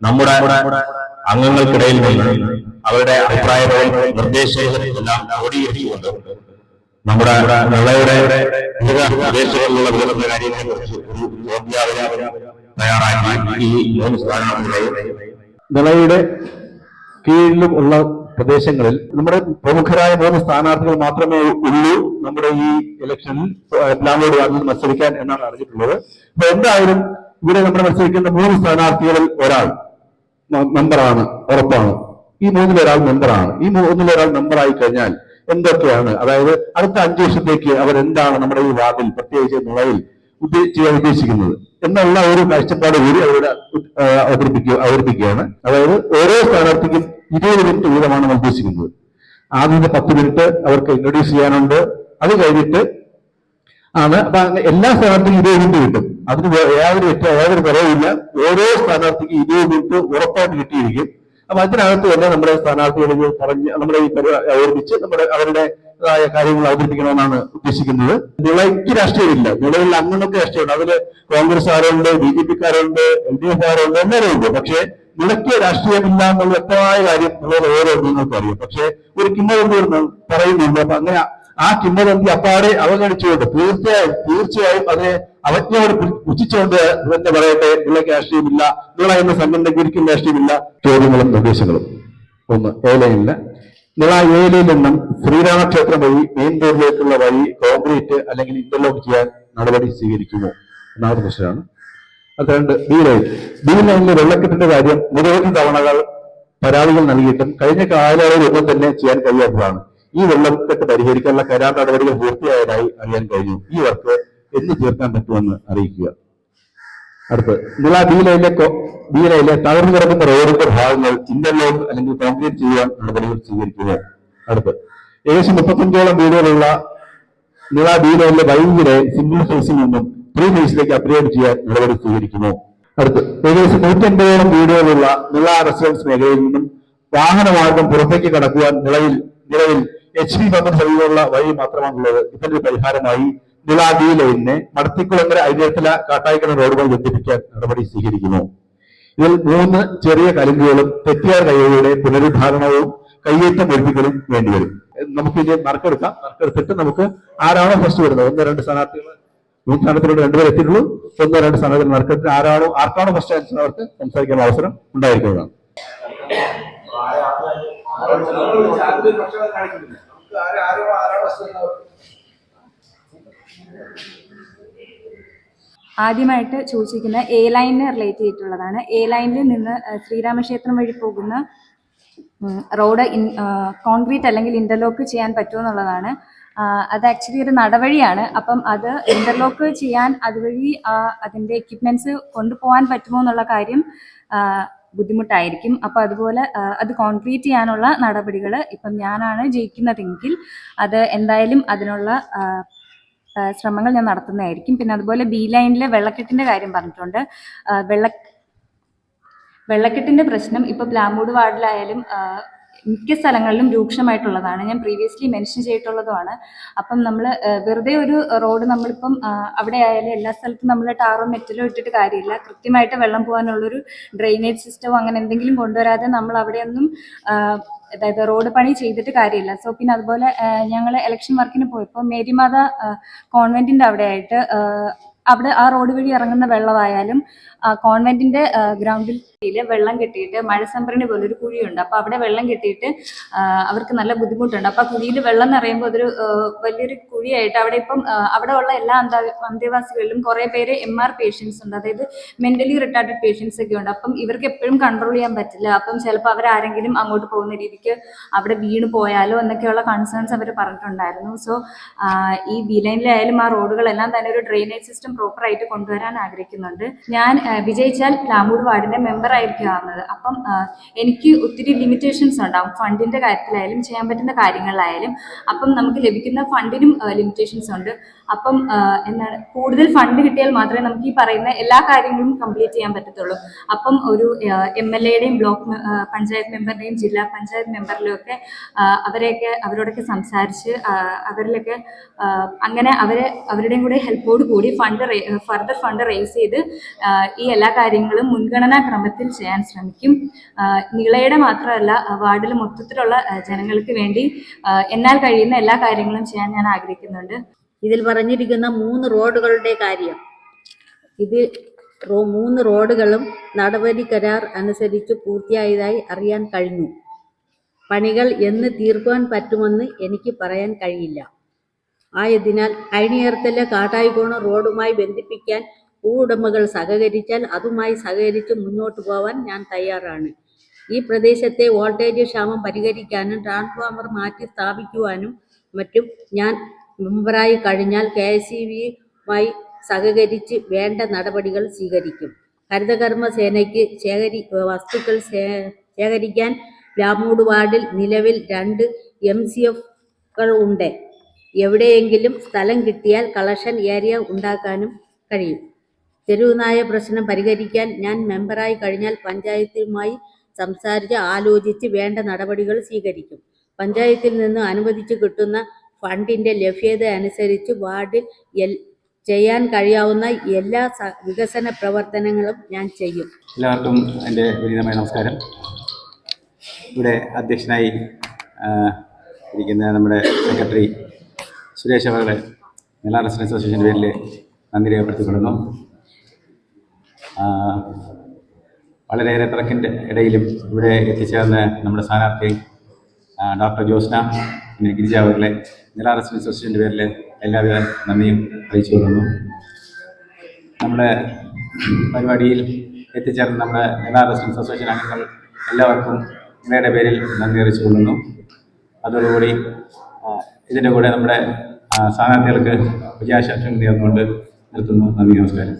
നമ്മുടെ അംഗങ്ങൾക്കിടയിൽ നിന്ന് അവരുടെ അഭിപ്രായങ്ങളും നിർദ്ദേശങ്ങളും എല്ലാം ക്രോഡീകരിച്ചുകൊണ്ട് നമ്മുടെ നിളയുടെ വിവിധ വികസന കാര്യങ്ങളെ കുറിച്ച് ഒരു തയ്യാറാക്കി ഈ മൂന്ന് സ്ഥാനാർത്ഥികളെയും നിളയുടെ കീഴിലും ഉള്ള പ്രദേശങ്ങളിൽ നമ്മുടെ പ്രമുഖരായ മൂന്ന് സ്ഥാനാർത്ഥികൾ മാത്രമേ ഉള്ളൂ നമ്മുടെ ഈ ഇലക്ഷനിൽ എല്ലാവരോട് വാർഡിൽ മത്സരിക്കാൻ എന്നാണ് അറിഞ്ഞിട്ടുള്ളത്. അപ്പൊ എന്തായാലും ഇവിടെ നമ്മുടെ മത്സരിക്കുന്ന മൂന്ന് സ്ഥാനാർത്ഥികളിൽ ഒരാൾ. മെമ്പറാണ് ഉറപ്പാണ്. ഈ മൂന്നിലൊരാൾ മെമ്പറാണ്. ഈ മൂന്നിലൊരാൾ മെമ്പറായി കഴിഞ്ഞാൽ എന്തൊക്കെയാണ്? അതായത് അടുത്ത അഞ്ചു വർഷത്തേക്ക് അവരെന്താണ് നമ്മുടെ ഈ വാർഡിൽ പ്രത്യേകിച്ച് ഉദ്ദേ- ചെയ്യാൻ ഉദ്ദേശിക്കുന്നത്? എന്നുള്ള ഒരു കാഴ്ചപ്പാട് കൂടി അവരുടെ അവതരിപ്പിക്കുക അവതരിപ്പിക്കുകയാണ്. അതായത് ഓരോ സ്ഥാനാർത്ഥിക്കും ഇരുപത് മിനിറ്റ് വീതമാണ് ഉദ്ദേശിക്കുന്നത്. ആദ്യത്തെ പത്ത് മിനിറ്റ് അവർക്ക് ഇൻട്രൊഡ്യൂസ് ചെയ്യാനുണ്ട്. അത് കഴിഞ്ഞിട്ട് ആണ്. അപ്പൊ എല്ലാ സ്ഥാനാർത്ഥിക്കും ഇരുപത് മിനിറ്റ് കിട്ടും. അതിന് യാതൊരു വ്യത്യ യാതൊരു കുറവില്ല ഓരോ സ്ഥാനാർത്ഥിക്കും ഇതേ മിനിറ്റ് ഉറപ്പായിട്ട് കിട്ടിയിരിക്കും. അപ്പൊ അതിനകത്ത് തന്നെ നമ്മുടെ സ്ഥാനാർത്ഥികളിൽ പറഞ്ഞ് നമ്മുടെ ഈ പരിപാടി അവതരിപ്പിച്ച് നമ്മുടെ അവരുടെ ായ കാര്യങ്ങൾ അവതരിപ്പിക്കണമെന്നാണ് ഉദ്ദേശിക്കുന്നത്. നിളയ്ക്ക് രാഷ്ട്രീയമില്ല. നിലവിൽ അങ്ങനൊക്കെ രാഷ്ട്രീയമുണ്ട്. അതിൽ കോൺഗ്രസ്സുകാരുണ്ട് ബി ജെ പിക്കാരുണ്ട് എൽ ഡി എഫുകാരുണ്ട് എല്ലാവരും ഉണ്ട് പക്ഷേ നിലയ്ക്ക് രാഷ്ട്രീയമില്ല എന്നുള്ള വ്യക്തമായ കാര്യം നിലവിൽ ഓരോ നിങ്ങൾക്ക് അറിയാം. പക്ഷേ ഒരു കിംവദന്തി പറയുന്നുണ്ട്. അപ്പൊ അങ്ങനെ ആ കിംവദന്തി അപ്പാടെ അവഗണിച്ചുകൊണ്ട് തീർച്ചയായും തീർച്ചയായും അതിനെ അവജ്ഞയോട് പുച്ഛിച്ചുകൊണ്ട് തന്നെ പറയട്ടെ നിലയ്ക്ക് രാഷ്ട്രീയമില്ല നിള എന്ന സംഘടനയ്ക്ക് രാഷ്ട്രീയമില്ല ചോദ്യങ്ങളും നിർദ്ദേശങ്ങളും. ഒന്ന് ഏലയില്ല. നിള ഏലയിൽ നിന്നും ശ്രീരാമക്ഷേത്രം വഴി മെയിൻ റോഡിലേക്കുള്ള വഴി കോൺക്രീറ്റ് അല്ലെങ്കിൽ ഇന്റർലോക്ക് ചെയ്യാൻ നടപടി സ്വീകരിക്കുമോ ഒന്നാമത്തെ പ്രശ്നമാണ്. അത് രണ്ട് ബി ലൈൻ ബി ലൈനിലെ വെള്ളക്കെട്ടിന്റെ കാര്യം നിരവധി തവണകൾ പരാതികൾ നൽകിയിട്ടും കഴിഞ്ഞ കാലയളവിൽ ഒന്നും തന്നെ ചെയ്യാൻ കഴിയാത്തതാണ്. ഈ വെള്ളക്കെട്ട് പരിഹരിക്കാനുള്ള കരാർ നടപടികൾ പൂർത്തിയായതായി അറിയാൻ കഴിഞ്ഞു. ഈ വർക്ക് എന്ന് തീർക്കാൻ പറ്റുമെന്ന് അറിയിക്കുക. അടുത്ത് നിങ്ങൾ ആ ബീലയിലെ ബീലയിലെ തകർന്നു കിടക്കുന്ന റോഡിന്റെ ഭാഗങ്ങൾ ഇന്റർലോക്ക് അല്ലെങ്കിൽ കോൺക്രീറ്റ് ചെയ്യാൻ നടപടികൾ സ്വീകരിക്കുക. അടുത്ത് ഏകദേശം മുപ്പത്തഞ്ചോളം വീടുകളുള്ള നിള ബീലയിലെ വൈദ്യുതിയെ സിംഗിൾ ഫേസിൽ നിന്നും ത്രീ ഫേസിലേക്ക് അപ്ഗ്രേഡ് ചെയ്യാൻ നടപടി സ്വീകരിക്കുന്നു. അടുത്ത് ഏകദേശം നൂറ്റൻപതോളം വീടുകളുള്ള നിള റെസിഡൻസ് മേഖലയിൽ നിന്നും വാഹനമാർഗം പുറത്തേക്ക് കടക്കുവാൻ നിലവിൽ നിലവിൽ എച്ച് ഡി പമ്പിന് സമീപമുള്ള വഴി മാത്രമാണുള്ളത് ഇതിന്റെ പരിഹാരമായി നിലാദി ലൈനിനെ മടത്തിക്കുളങ്ങര അരിയത്തില കാട്ടായിക്കണ റോഡുകൾ ബന്ധിപ്പിക്കാൻ നടപടി സ്വീകരിക്കുന്നു ഇതിൽ മൂന്ന് ചെറിയ കലുങ്കുകളും തെറ്റിയാർ കൈകളുടെ പുനരുദ്ധാരണവും കയ്യേറ്റം ഒരുപ്പിക്കലും വേണ്ടിവരും നമുക്ക് ഇനി നറുക്കെടുക്കാം നറുക്കെടുത്തിട്ട് നമുക്ക് ആരാണോ ഫസ്റ്റ് വരുന്നത് ഒന്ന് രണ്ട് സ്ഥാനാർത്ഥികൾ മൂന്ന് സ്ഥാനത്തിലൂടെ രണ്ടുപേർ എത്തിയിട്ടുള്ളൂ ഒന്ന് രണ്ട് സ്ഥാനത്തിൽ നറുക്കെടുത്ത് ആരാണോ ആർക്കാണോ ഫസ്റ്റ് ആൻസർ അവർക്ക് സംസാരിക്കാൻ അവസരം ഉണ്ടായിരിക്കുന്നതാണ് ആദ്യമായിട്ട് ചോദിച്ചിരിക്കുന്ന എ ലൈനിന് റിലേറ്റ് ചെയ്തിട്ടുള്ളതാണ്. എ ലൈനിൽ നിന്ന് ശ്രീരാമക്ഷേത്രം വഴി പോകുന്ന റോഡ് കോൺക്രീറ്റ് അല്ലെങ്കിൽ ഇന്റർലോക്ക് ചെയ്യാൻ പറ്റുമോ എന്നുള്ളതാണ്. അത് ആക്ച്വലി ഒരു നടവഴിയാണ്. അപ്പം അത് ഇന്റർലോക്ക് ചെയ്യാൻ അതുവഴി അതിന്റെ എക്യുപ്മെന്റ്സ് കൊണ്ടുപോകാൻ പറ്റുമോ എന്നുള്ള കാര്യം ബുദ്ധിമുട്ടായിരിക്കും. അപ്പോൾ അതുപോലെ അത് കോൺക്രീറ്റ് ചെയ്യാനുള്ള നടപടികൾ ഇപ്പം ഞാനാണ് ജയിക്കുന്നതെങ്കിൽ അത് എന്തായാലും അതിനുള്ള ശ്രമങ്ങൾ ഞാൻ നടത്തുന്നതായിരിക്കും. പിന്നെ അതുപോലെ ബി ലൈനിലെ വെള്ളക്കെട്ടിന്റെ കാര്യം പറഞ്ഞിട്ടുണ്ട്. വെള്ള വെള്ളക്കെട്ടിന്റെ പ്രശ്നം ഇപ്പൊ പ്ലാമൂട് വാർഡിലായാലും മിക്ക സ്ഥലങ്ങളിലും രൂക്ഷമായിട്ടുള്ളതാണ്. ഞാൻ പ്രീവിയസ്ലി മെൻഷൻ ചെയ്തിട്ടുള്ളതുമാണ്. അപ്പം നമ്മൾ വെറുതെ ഒരു റോഡ് നമ്മളിപ്പം അവിടെ ആയാലും എല്ലാ സ്ഥലത്തും നമ്മൾ ടാറോ മെറ്റലോ ഇട്ടിട്ട് കാര്യമില്ല. കൃത്യമായിട്ട് വെള്ളം പോകാനുള്ളൊരു ഡ്രെയിനേജ് സിസ്റ്റമോ അങ്ങനെ എന്തെങ്കിലും കൊണ്ടുവരാതെ നമ്മൾ അവിടെയൊന്നും അതായത് റോഡ് പണി ചെയ്തിട്ട് കാര്യമില്ല. സോ പിന്നെ അതുപോലെ ഞങ്ങൾ ഇലക്ഷൻ വർക്കിന് പോയപ്പോൾ മേരിമാത കോൺവെന്റിന്റെ അവിടെ ആയിട്ട് അവിടെ ആ റോഡ് വഴി ഇറങ്ങുന്ന വെള്ളമായാലും കോൺവെന്റിന്റെ ഗ്രൗണ്ടിൽ വെള്ളം കെട്ടിയിട്ട് മഴ സംഭരണി പോലെ ഒരു കുഴിയുണ്ട്. അപ്പൊ അവിടെ വെള്ളം കെട്ടിയിട്ട് അവർക്ക് നല്ല ബുദ്ധിമുട്ടുണ്ട്. അപ്പൊ കുഴിയിൽ വെള്ളം നിറയുമ്പോൾ അതൊരു വലിയൊരു കുഴിയായിട്ട് അവിടെ ഇപ്പം അവിടെ ഉള്ള എല്ലാ അന്ത അന്തേവാസികളിലും കുറെ പേര് എം ആർ പേഷ്യൻസ് ഉണ്ട്. അതായത് മെന്റലി റിട്ടാർഡഡ് പേഷ്യൻസ് ഒക്കെ ഉണ്ട്. അപ്പം ഇവർക്ക് എപ്പോഴും കൺട്രോൾ ചെയ്യാൻ പറ്റില്ല. അപ്പം ചിലപ്പോൾ അവരാരെങ്കിലും അങ്ങോട്ട് പോകുന്ന രീതിക്ക് അവിടെ വീണ് പോയാലോ എന്നൊക്കെയുള്ള കൺസേൺസ് അവർ പറഞ്ഞിട്ടുണ്ടായിരുന്നു. സോ ഈ ബി ലൈനിലായാലും ആ റോഡുകളെല്ലാം തന്നെ ഒരു ഡ്രെയിനേജ് സിസ്റ്റം പ്രോപ്പറായിട്ട് കൊണ്ടുവരാൻ ആഗ്രഹിക്കുന്നുണ്ട്. ഞാൻ വിജയിച്ചാൽ പ്ലാമൂട് വാർഡിന്റെ മെമ്പർ ആയിരിക്കും ആവുന്നത്. അപ്പം എനിക്ക് ഒത്തിരി ലിമിറ്റേഷൻസ് ഉണ്ടാവും. ഫണ്ടിന്റെ കാര്യത്തിലായാലും ചെയ്യാൻ പറ്റുന്ന കാര്യങ്ങളിലായാലും. അപ്പം നമുക്ക് ലഭിക്കുന്ന ഫണ്ടിനും ലിമിറ്റേഷൻസ് ഉണ്ട്. അപ്പം എന്താണ് കൂടുതൽ ഫണ്ട് കിട്ടിയാൽ മാത്രമേ നമുക്ക് ഈ പറയുന്ന എല്ലാ കാര്യങ്ങളും കംപ്ലീറ്റ് ചെയ്യാൻ പറ്റത്തുള്ളൂ. അപ്പം ഒരു എം എൽ എയുടെയും ബ്ലോക്ക് പഞ്ചായത്ത് മെമ്പറിന്റെയും ജില്ലാ പഞ്ചായത്ത് മെമ്പറിലും ഒക്കെ ആ, അവരെയൊക്കെ അവരോടൊക്കെ സംസാരിച്ച് അവരിലൊക്കെ അങ്ങനെ അവരെ അവരുടെയും കൂടെ ഹെൽപ്പോട് കൂടി ഫണ്ട് ഫർദർ ഫണ്ട് റേസ് ചെയ്ത് ഈ എല്ലാ കാര്യങ്ങളും മുൻഗണനാ ക്രമത്തിൽ ചെയ്യാൻ ശ്രമിക്കും. നിളയുടെ മാത്രമല്ല വാർഡിൽ മൊത്തത്തിലുള്ള ജനങ്ങൾക്ക് വേണ്ടി എന്നാൽ കഴിയുന്ന എല്ലാ കാര്യങ്ങളും ചെയ്യാൻ ഞാൻ ആഗ്രഹിക്കുന്നുണ്ട്. ഇതിൽ പറഞ്ഞിരിക്കുന്ന മൂന്ന് റോഡുകളുടെ കാര്യം. ഇത് മൂന്ന് റോഡുകളും നടപടി കരാർ അനുസരിച്ച് പൂർത്തിയായതായി അറിയാൻ കഴിഞ്ഞു. പണികൾ എന്ന് തീർക്കുവാൻ പറ്റുമെന്ന് എനിക്ക് പറയാൻ കഴിയില്ല. ആയതിനാൽ അയണിയർത്തലെ കാട്ടായിക്കോണ റോഡുമായി ബന്ധിപ്പിക്കാൻ ഭൂവുടമകൾ സഹകരിച്ചാൽ അതുമായി സഹകരിച്ച് മുന്നോട്ട് പോവാൻ ഞാൻ തയ്യാറാണ്. ഈ പ്രദേശത്തെ വോൾട്ടേജ് ക്ഷാമം പരിഹരിക്കാനും ട്രാൻസ്ഫോമർ മാറ്റി സ്ഥാപിക്കുവാനും മറ്റും ഞാൻ മെമ്പറായി കഴിഞ്ഞാൽ കെ എസ് സി ബിയുമായി സഹകരിച്ച് വേണ്ട നടപടികൾ സ്വീകരിക്കും. ഹരിതകർമ്മ സേനയ്ക്ക് ശേഖരി വസ്തുക്കൾ ശേഖരിക്കാൻ ലാമൂട് വാർഡിൽ നിലവിൽ രണ്ട് എം സി എഫുകൾ ഉണ്ട്. എവിടെയെങ്കിലും സ്ഥലം കിട്ടിയാൽ കളക്ഷൻ ഏരിയ ഉണ്ടാക്കാനും കഴിയും. തെരുവുനായ പ്രശ്നം പരിഹരിക്കാൻ ഞാൻ മെമ്പറായി കഴിഞ്ഞാൽ പഞ്ചായത്തുമായി സംസാരിച്ച് ആലോചിച്ച് വേണ്ട നടപടികൾ സ്വീകരിക്കും. പഞ്ചായത്തിൽ നിന്ന് അനുവദിച്ച് കിട്ടുന്ന ഫണ്ടിന്റെ ലഭ്യത അനുസരിച്ച് വാർഡിൽ എൽ ചെയ്യാൻ കഴിയാവുന്ന എല്ലാ വികസന പ്രവർത്തനങ്ങളും ഞാൻ ചെയ്യും. എല്ലാവർക്കും എന്റെ വിനീതമായ നമസ്കാരം. ഇവിടെ അധ്യക്ഷനായി ഇരിക്കുന്ന നമ്മുടെ സെക്രട്ടറി സുരേഷ് അവരുടെ മെല്ലാ റെസിഡൻസ് അസോസിയേഷന്റെ പേരിൽ നന്ദി രേഖപ്പെടുത്തിക്കൊള്ളുന്നു. വളരെയേറെ തിരക്കിന്റെ ഇടയിലും ഇവിടെ എത്തിച്ചേർന്ന നമ്മുടെ സ്ഥാനാർത്ഥി ഡോക്ടർ ജോസ്ന പിന്നെ ഗിരിജ അവരുടെ നില റെസിഡൻസ് അസോസിയേഷന്റെ പേരിൽ എല്ലാവിധ നന്ദിയും അറിയിച്ചു കൊള്ളുന്നു. നമ്മുടെ പരിപാടിയിൽ എത്തിച്ചേർന്ന നമ്മുടെ നില റെസിഡൻസ് അസോസിയേഷൻ അംഗങ്ങൾ എല്ലാവർക്കും നിങ്ങളുടെ പേരിൽ നന്ദി അറിയിച്ചു കൊള്ളുന്നു. അതോടുകൂടി ഇതിന്റെ കൂടെ നമ്മുടെ സ്ഥാനാർത്ഥികൾക്ക് വിജയാശാസം നേർന്നുകൊണ്ട് നിർത്തുന്നു. നന്ദി നമസ്കാരം.